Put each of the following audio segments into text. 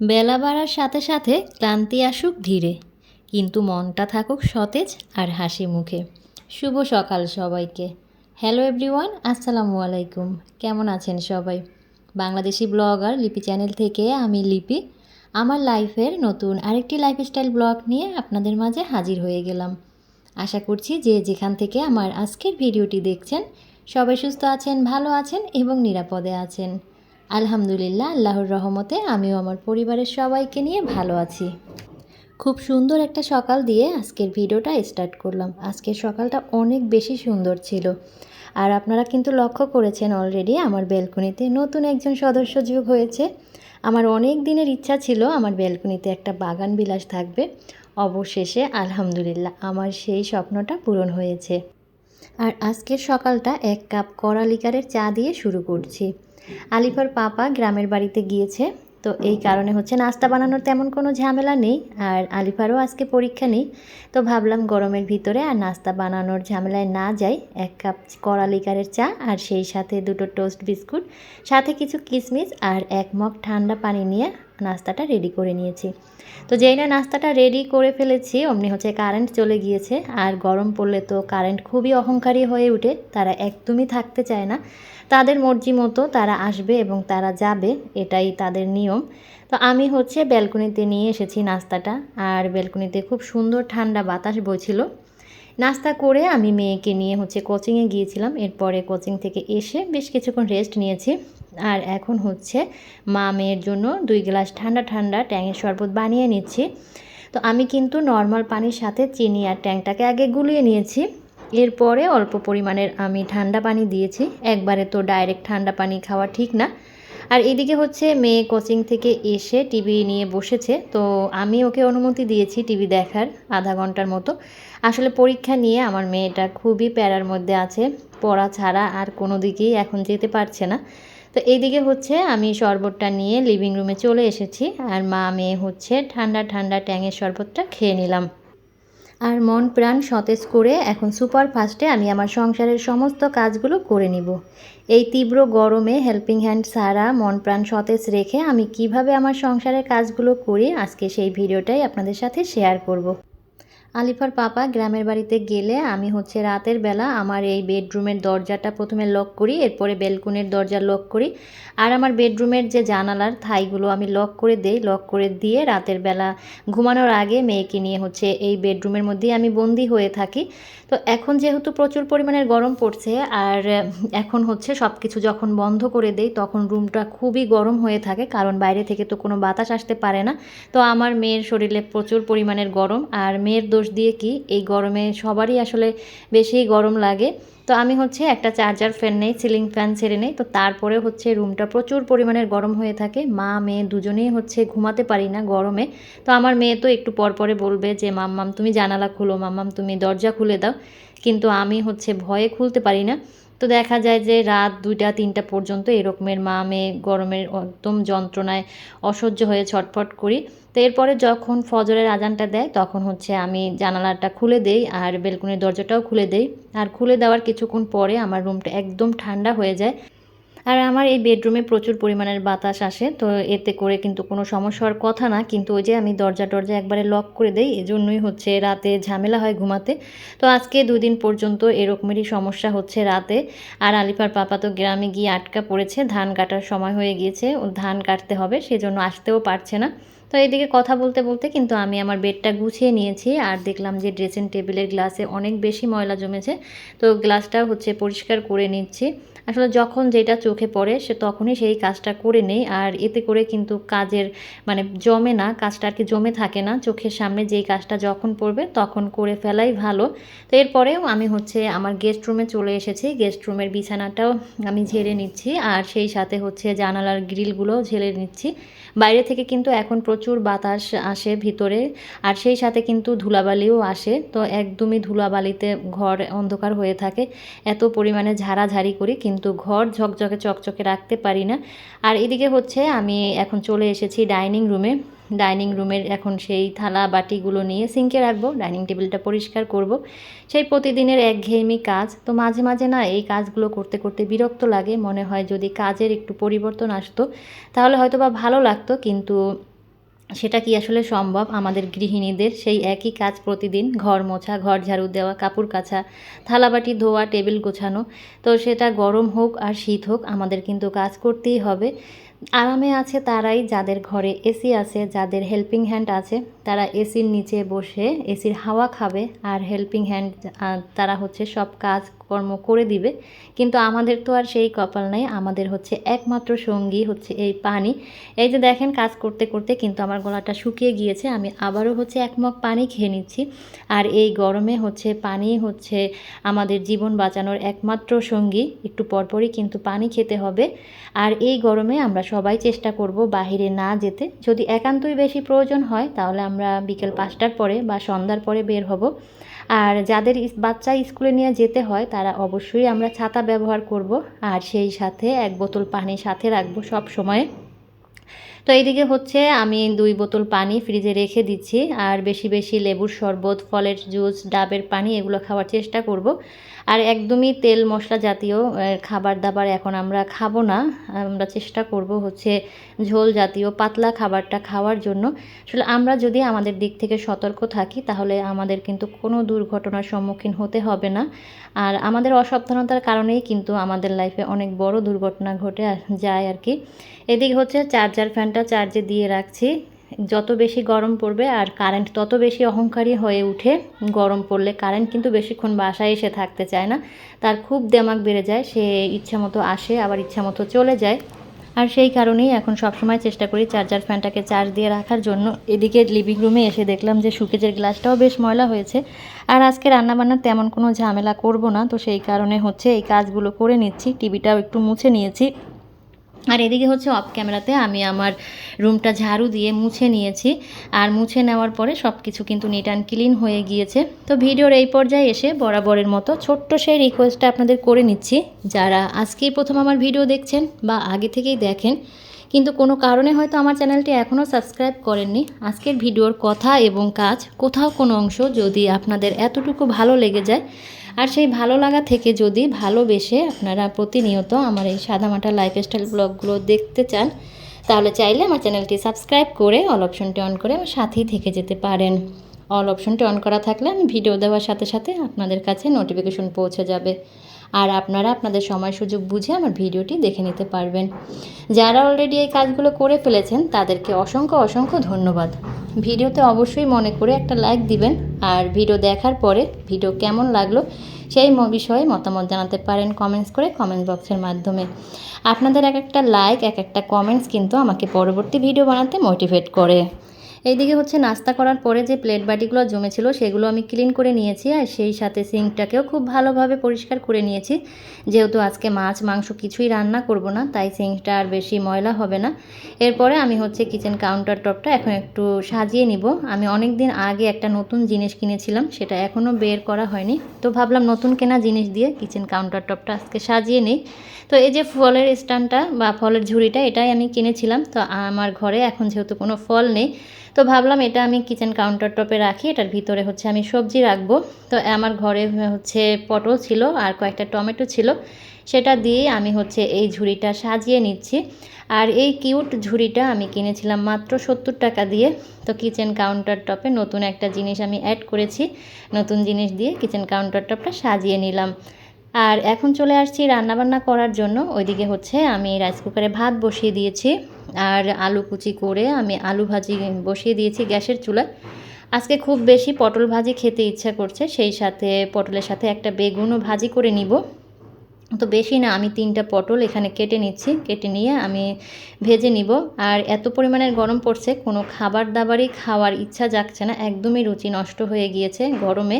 বেলা বাড়ার সাথে সাথে ক্লান্তি আসুক ধীরে, কিন্তু মনটা থাকুক সতেজ আর হাসি মুখে। শুভ সকাল সবাইকে। হ্যালো এভরিওয়ান, আসসালামু আলাইকুম। কেমন আছেন সবাই? বাংলাদেশি ব্লগার লিপি চ্যানেল থেকে আমি লিপি। আমার লাইফের নতুন আরেকটি লাইফস্টাইল ব্লগ নিয়ে আপনাদের মাঝে হাজির হয়ে গেলাম। আশা করছি যে যেখান থেকে আমার আজকের ভিডিওটি দেখছেন, সবাই সুস্থ আছেন, ভালো আছেন এবং নিরাপদে আছেন। আলহামদুলিল্লাহ, আল্লাহর রহমতে আমিও আমার পরিবারের সবাইকে নিয়ে ভালো আছি। খুব সুন্দর একটা সকাল দিয়ে আজকের ভিডিওটা স্টার্ট করলাম। আজকের সকালটা অনেক বেশি সুন্দর ছিল। আর আপনারা কিন্তু লক্ষ্য করেছেন অলরেডি আমার ব্যালকনিতে নতুন একজন সদস্য যোগ হয়েছে। আমার অনেক দিনের ইচ্ছা ছিল আমার ব্যালকনিতে একটা বাগান বিলাস থাকবে। অবশেষে আলহামদুলিল্লাহ, আমার সেই স্বপ্নটা পূরণ হয়েছে। আর আজকের সকালটা এক কাপ কড়া লিকারের চা দিয়ে শুরু করছি। আলিফার পাপা গ্রামের বাড়িতে গিয়েছে, তো এই কারণে হচ্ছে নাস্তা বানানোর তেমন কোনো ঝামেলা নেই, আর আলিফারও আজকে পরীক্ষা নেই, তো ভাবলাম গরমের ভিতরে আর নাস্তা বানানোর ঝামেলায় না যাই, এক কাপ কড়া লিকারের চা আর সেই সাথে দুটো টোস্ট বিস্কুট, সাথে কিছু কিশমিশ আর এক মগ ঠান্ডা পানি নিয়ে নাস্তাটা রেডি করে নিয়েছি। তো যেই না নাস্তাটা রেডি করে ফেলেছি, অমনি হচ্ছে কারেন্ট চলে গিয়েছে, আর গরম পড়লে তো কারেন্ট খুবই অহংকারী হয়ে ওঠে তারা একদমই থাকতে চায় না তাদের মর্জি মতো তারা আসবে এবং তারা যাবে, এটাই তাদের নিয়ম। তো আমি হচ্ছে ব্যালকনিতে নিয়ে এসেছি নাস্তাটা, আর ব্যালকনিতে খুব সুন্দর ঠান্ডা বাতাস বইছিল। নাস্তা করে আমি মেয়েকে নিয়ে হচ্ছে কোচিংয়ে গিয়েছিলাম, এরপরে কোচিং থেকে এসে বেশ কিছুক্ষণ রেস্ট নিয়েছি। আর এখন হচ্ছে মা মেয়ের জন্য দুই গ্লাস ঠান্ডা ঠান্ডা ট্যাঙের শরবত বানিয়ে নিচ্ছি। তো আমি কিন্তু নর্মাল পানির সাথে চিনি আর ট্যাংটাকে আগে গুলিয়ে নিয়েছি। এরপরে অল্প পরিমাণের আমি ঠান্ডা পানি দিয়েছি। একবারে তো ডাইরেক্ট ঠান্ডা পানি খাওয়া ঠিক না। আর এদিকে হচ্ছে মেয়ে কোচিং থেকে এসে টিভি নিয়ে বসেছে। তো আমি ওকে অনুমতি দিয়েছি টিভি দেখার আধা ঘণ্টার মতো। আসলে পরীক্ষা নিয়ে আমার মেয়েটা খুবই প্যারার মধ্যে আছে। পড়া ছাড়া আর কোনো দিকেই এখন যেতে পারছে না। তো এইদিকে হচ্ছে আমি শরবতটা নিয়ে লিভিং রুমে চলে এসেছি। আর মা মেয়ে হচ্ছে ঠান্ডা ঠান্ডা ট্যাঙের শরবতটা খেয়ে নিলাম। আর মন প্রাণ সতেজ করে এখন সুপার ফাস্টে আমি আমার সংসারের সমস্ত কাজগুলো করে নিব এই তীব্র গরমে হেল্পিং হ্যান্ড সারা মন প্রাণ সতেজ রেখে আমি কীভাবে আমার সংসারের কাজগুলো করি আজকে সেই ভিডিওটাই আপনাদের সাথে শেয়ার করব। আলিফার পাপা গ্রামের বাড়িতে গেলে আমি হচ্ছে রাতের বেলা আমার এই বেডরুমের দরজাটা প্রথমে লক করি, এরপরে বেলকুনের দরজা লক করি। আর আমার বেডরুমের যে জানালার থাইগুলো আমি লক করে দেই লক করে দিয়ে রাতের বেলা ঘুমানোর আগে মেয়েকে নিয়ে হচ্ছে এই বেডরুমের মধ্যেই আমি বন্দি হয়ে থাকি। তো এখন যেহেতু প্রচুর পরিমাণের গরম পড়ছে আর এখন হচ্ছে সব কিছু যখন বন্ধ করে দেই, তখন রুমটা খুবই গরম হয়ে থাকে, কারণ বাইরে থেকে তো কোনো বাতাস আসতে পারে না। তো আমার মেয়ের শরীরে প্রচুর পরিমাণের গরম আর মেয়ের দোষ দিয়ে কি এই গরমে সবারই আসলে বেশি গরম লাগে। তো আমি হচ্ছে একটা চার্জার ফ্যান নেই সিলিং ফ্যান ছেড়ে নেই। তো তারপরে হচ্ছে রুমটা প্রচুর পরিমাণের গরম হয়ে থাকে। মা, মেয়ে দুজনেই হচ্ছে ঘুমাতে পারি না গরমে। তো আমার মেয়ে তো একটু পর পরে বলবে যে মাম্মাম তুমি জানালা খুলো। মাম্মাম তুমি দরজা খুলে দাও। কিন্তু আমি হচ্ছে ভয়ে খুলতে পারি না। তো দেখা যায় যে রাত দুইটা, তিনটা পর্যন্ত এরকমের মা মেয়ে গরমের একদম যন্ত্রণায় অসহ্য হয়ে ছটফট করি। তো এরপরে যখন ফজরের আজানটা দেয়, তখন হচ্ছে আমি জানালাটা খুলে দেই আর বেলকুনির দরজাটাও খুলে দেই। আর খুলে দেওয়ার কিছুক্ষণ পরে আমার রুমটা একদম ঠান্ডা হয়ে যায়। আর আমার এই বেডরুমে প্রচুর পরিমাণের বাতাস আসে, তো এতে করে কিন্তু কোনো সমস্যা হওয়ার কথা না। কিন্তু ওই যে আমি দরজা টরজা একবারে লক করে দেই, এজন্যই হচ্ছে রাতে ঝামেলা হয় ঘুমাতে। তো আজকে দুই দিন পর্যন্ত এরকমেরই সমস্যা হচ্ছে রাতে। আর আলিফার পাপা তো গ্রামে গিয়ে আটকা পড়েছে, ধান কাটার সময় হয়ে গিয়েছে ধান কাটতে হবে, সেজন্য আসতেও পারছে না। তো এইদিকে কথা বলতে বলতে কিন্তু আমি আমার বেডটা গুছিয়ে নিয়েছি আর দেখলাম যে ড্রেসিং টেবিলের গ্লাসে অনেক বেশি ময়লা জমেছে। তো গ্লাসটা হচ্ছে পরিষ্কার করে নিচ্ছি। আসলে যখন যেটা চোখে পড়ে সে তখনই সেই কাজটা করে নেই আর এতে করে কিন্তু কাজের মানে জমে না, কাজটা আর কি জমে থাকে না। চোখের সামনে যেই কাজটা যখন পড়বে তখন করে ফেলাই ভালো। তো এরপরেও আমি হচ্ছে আমার গেস্ট রুমে চলে এসেছি। গেস্ট রুমের বিছানাটাও আমি ঝেড়ে নিচ্ছি আর সেই সাথে হচ্ছে জানালার গ্রিলগুলোও ঝেড়ে নিচ্ছি। বাইরে থেকে কিন্তু এখন প্রচুর বাতাস আসে ভিতরে, আর সেই সাথে কিন্তু ধুলাবালিও আসে। তো একদমই ধুলাবালিতে ঘর অন্ধকার হয়ে থাকে। এত পরিমাণে ঝাড়াঝাড়ি করি, কিন্তু ঘর ঝকঝকে চকচকে রাখতে পারি না। আর এদিকে হচ্ছে, আমি এখন চলে এসেছি ডাইনিং রুমে। ডাইনিং রুমের এখন সেই থালা বাটিগুলো নিয়ে সিঙ্কে রাখব, ডাইনিং টেবিলটা পরিষ্কার করব। সেই প্রতিদিনের একঘেয়েমি কাজ। তো মাঝে মাঝে না, এই কাজগুলো করতে করতে বিরক্ত লাগে। মনে হয় যদি কাজের একটু পরিবর্তন আসতো, তাহলে হয়তো বা ভালো লাগতো, কিন্তু সেটা কি আসলে সম্ভব? আমাদের গৃহিণীদের সেই একই কাজ প্রতিদিন, ঘর মোছা, ঘর ঝাড়ু দেওয়া, কাপড় কাচা, থালাবাটি ধোয়া, টেবিল গোছানো। তো সেটা গরম হোক আর শীত হোক, আমাদের কিন্তু কাজ করতেই হবে। আরামে আছে তারাই, যাদের ঘরে এসি আছে, যাদের হেল্পিং হ্যান্ড আছে, তারা এসির নিচে বসে, এসির হাওয়া খাবে আর হেল্পিং হ্যান্ড তারা হচ্ছে সব কাজ কর্ম করে দিবে। কিন্তু আমাদের তো আর সেই কপাল নাই, আমাদের হচ্ছে একমাত্র সঙ্গী হচ্ছে এই পানি। এই যে দেখেন কাজ করতে করতে কিন্তু আমার গলাটা শুকিয়ে গিয়েছে, আমি আবারও হচ্ছে এক মগ পানি খেয়ে নিচ্ছি। আর এই গরমে হচ্ছে পানি হচ্ছে আমাদের জীবন বাঁচানোর একমাত্র সঙ্গী, একটু পরপরই কিন্তু পানি খেতে হবে। আর এই গরমে আমরা সবাই চেষ্টা করব বাহিরে না যেতে। যদি একান্তই বেশি প্রয়োজন হয়, তাহলে আমরা বিকেল পাঁচটার পরে বা সন্ধ্যার পরে বের হব। আর যাদের বাচ্চা স্কুলে নিয়ে যেতে হয়, তারা অবশ্যই আমরা ছাতা ব্যবহার করব। আর সেই সাথে এক বোতল পানি সাথে রাখব সব সময়। তো এইদিকে হচ্ছে আমি দুই বোতল পানি ফ্রিজে রেখে দিচ্ছি, আর বেশি বেশি লেবুর শরবত, ফলের জুস, ডাবের পানি এগুলো খাওয়ার চেষ্টা করব। আর একদমই তেল মশলা জাতীয় খাবার দাবার এখন আমরা খাব না, আমরা চেষ্টা করব হচ্ছে ঝোল জাতীয় পাতলা খাবারটা খাওয়ার জন্য। আসলে আমরা যদি আমাদের দিক থেকে সতর্ক থাকি, তাহলে আমাদের কিন্তু কোনো দুর্ঘটনার সম্মুখীন হতে হবে না। আর আমাদের অসাবধানতার কারণেই কিন্তু আমাদের লাইফে অনেক বড় দুর্ঘটনা ঘটে যায় আর কি। এদিকে হচ্ছে চার্জার ফ্যানটা চার্জে দিয়ে রাখছি। যত বেশি গরম পড়বে আর কারেন্ট তত বেশি অহংকারী হয়ে উঠে গরম পড়লে কারেন্ট কিন্তু বেশিক্ষণ বাসায় এসে থাকতে চায় না। তার খুব দেমাগ বেড়ে যায়, সে ইচ্ছা মতো আসে, আবার ইচ্ছা মতো চলে যায়। আর সেই কারণেই এখন সবসময় চেষ্টা করি চার্জার ফ্যানটাকে চার্জ দিয়ে রাখার জন্য। এদিকে লিভিং রুমে এসে দেখলাম যে সুকেজের গ্লাসটাও বেশ ময়লা হয়েছে। আর আজকে রান্নাবান্নার তেমন কোনো ঝামেলা করব না, তো সেই কারণে হচ্ছে এই কাজগুলো করে নিচ্ছি। টিভিটাও একটু মুছে নিয়েছি। আর এদিকে হচ্ছে অফ ক্যামেরাতে আমি আমার রুমটা ঝাড়ু দিয়ে মুছে নিয়েছি। আর মুছে নেওয়ার পরে সব কিছু কিন্তু নিট অ্যান্ড ক্লিন হয়ে গিয়েছে। তো ভিডিওর এই পর্যায়ে এসে বরাবরের মতো ছোট্ট সেই রিকোয়েস্টটা আপনাদের করে নিচ্ছি। যারা আজকেই প্রথম আমার ভিডিও দেখছেন বা আগে থেকেই দেখেন, কিন্তু কোনো কারণে হয়তো আমার চ্যানেলটি এখনও সাবস্ক্রাইব করেননি, আজকের ভিডিওর কথা এবং কাজ, কোথাও কোনো অংশ যদি আপনাদের এতটুকু ভালো লেগে যায় আর সেই ভালো লাগা থেকে যদি ভালোবেসে আপনারা প্রতিনিয়ত আমার এই সাদামাটা লাইফস্টাইল ব্লগগুলো দেখতে চান, তাহলে চাইলে আমার চ্যানেলটি সাবস্ক্রাইব করে অল অপশনটি অন করে আমার সাথেই থেকে যেতে পারেন। অল অপশনটি অন করা থাকলে আমি ভিডিও দেওয়ার সাথে সাথে আপনাদের কাছে নোটিফিকেশন পৌঁছে যাবে। আর আপনারা আপনাদের সময় সুযোগ বুঝে আমার ভিডিওটি দেখে নিতে পারবেন। যারা অলরেডি এই কাজগুলো করে ফেলেছেন, তাদেরকে অসংখ্য অসংখ্য ধন্যবাদ। ভিডিওতে অবশ্যই মনে করে একটা লাইক দিবেন। আর ভিডিও দেখার পরে ভিডিও কেমন লাগল সেই বিষয়ে মতামত জানাতে পারেন কমেন্টস করে কমেন্ট বক্সের মাধ্যমে। আপনাদের এক একটা লাইক এক একটা কমেন্টস কিন্তু আমাকে পরবর্তী ভিডিও বানাতে মোটিভেট করে। এইদিকে হচ্ছে নাস্তা করার পরে যে প্লেট বাটিগুলো জমেছিল, সেগুলো আমি ক্লিন করে নিয়েছি আর সেই সাথে সিঙ্কটাকেও খুব ভালোভাবে পরিষ্কার করে নিয়েছি। যেহেতু আজকে মাছ, মাংস কিছুই রান্না করব না, তাই সিঙ্কটা আর বেশি ময়লা হবে না। এরপরে আমি হচ্ছে কিচেন কাউন্টার টপটা এখন একটু সাজিয়ে নিব। আমি অনেক দিন আগে একটা নতুন জিনিস কিনেছিলাম, সেটা এখনও বের করা হয়নি। তো ভাবলাম নতুন কেনা জিনিস দিয়ে কিচেন কাউন্টার টপটা আজকে সাজিয়ে নিই। তো এই যে ফলের স্ট্যান্ডটা বা ফলের ঝুড়িটা, এটাই আমি কিনেছিলাম। তো আমার ঘরে এখন যেহেতু কোনো ফল নেই তো ভাবলাম এটা আমি কিচেন কাউন্টার টপে রাখি, এটার ভিতরে হচ্ছে আমি সবজি রাখব। তো আমার ঘরে হচ্ছে পটল ছিল আর কয়েকটা টমেটো ছিল। সেটা দিয়ে আমি হচ্ছে এই ঝুড়িটা সাজিয়ে নিচ্ছি। আর এই কিউট ঝুড়িটা আমি কিনেছিলাম মাত্র সত্তর টাকা দিয়ে। তো কিচেন কাউন্টার টপে নতুন একটা জিনিস আমি অ্যাড করেছি। নতুন জিনিস দিয়ে কিচেন কাউন্টার টপটা সাজিয়ে নিলাম। আর এখন চলে আসছি রান্নাবান্না করার জন্য। ওইদিকে হচ্ছে আমি রাইস কুকারে ভাত বসিয়ে দিয়েছি। আর আলু কুচি করে আমি আলু ভাজি বসিয়ে দিয়েছি গ্যাসের চুলায়। আজকে খুব বেশি পটল ভাজি খেতে ইচ্ছা করছে, সেই সাথে পটলের সাথে একটা বেগুনও ভাজি করে নিব। তো বেশি না, আমি তিনটা পটল এখানে কেটে নিচ্ছি, কেটে নিয়ে আমি ভেজে নিব। আর এত পরিমাণের গরম পড়ছে, কোনো খাবার দাবারই খাওয়ার ইচ্ছা যাচ্ছে না, একদমই রুচি নষ্ট হয়ে গিয়েছে গরমে।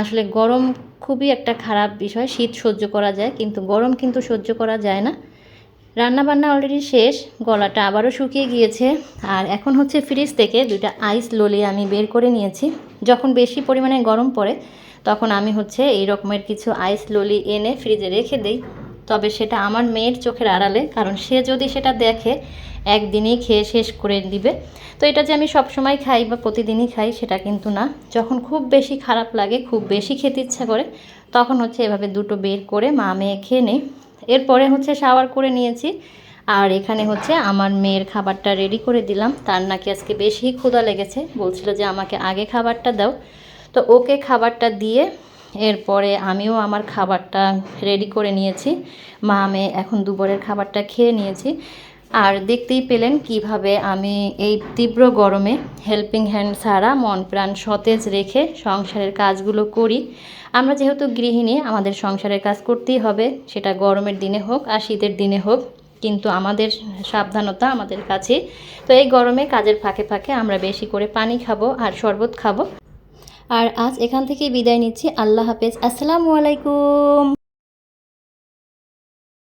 আসলে গরম খুবই একটা খারাপ বিষয়, শীত সহ্য করা যায়, কিন্তু গরম কিন্তু সহ্য করা যায় না। রান্না বান্না অলরেডি শেষ, গলাটা আবারও শুকিয়ে গিয়েছে। আর এখন হচ্ছে ফ্রিজ থেকে দুইটা আইস ললি আমি বের করে নিয়েছি। যখন বেশি পরিমাণে গরম পড়ে, তখন আমি হচ্ছে এই রকমের কিছু আইস ললি এনে ফ্রিজে রেখে দেই। তবে সেটা আমার মেয়ের চোখের আড়ালে, কারণ সে যদি সেটা দেখে, একদিনেই খেয়ে শেষ করে দিবে। তো এটা যে আমি সবসময় খাই বা প্রতিদিনই খাই, সেটা কিন্তু না। যখন খুব বেশি খারাপ লাগে, খুব বেশি খেতে ইচ্ছা করে, তখন হচ্ছে এভাবে দুটো বের করে মা মেয়ে খেয়ে নেই। এরপরে হচ্ছে শাওয়ার করে নিয়েছি। আর এখানে হচ্ছে আমার মেয়ের খাবারটা রেডি করে দিলাম। তার নাকি আজকে বেশি ক্ষুধা লেগেছে। বলছিল যে আমাকে আগে খাবারটা দাও। তো ওকে খাবারটা দিয়ে এরপরে আমিও আমার খাবারটা রেডি করে নিয়েছি। মা মেয়ে এখন দুপুরের খাবারটা খেয়ে নিয়েছি। আর দেখতেই পেলেন কীভাবে আমি এই তীব্র গরমে হেল্পিং হ্যান্ড ছাড়া মন প্রাণ সতেজ রেখে সংসারের কাজগুলো করি। আমরা যেহেতু গৃহিণী, আমাদের সংসারের কাজ করতেই হবে। সেটা গরমের দিনে হোক আর শীতের দিনে হোক, কিন্তু আমাদের সাবধানতা আমাদের কাছে। তো এই গরমে কাজের ফাঁকে ফাঁকে আমরা বেশি করে পানি খাব আর শরবত খাব। আর আজ এখান থেকে বিদায় নিচ্ছি। আল্লাহ হাফেজ। আসসালামু আলাইকুম।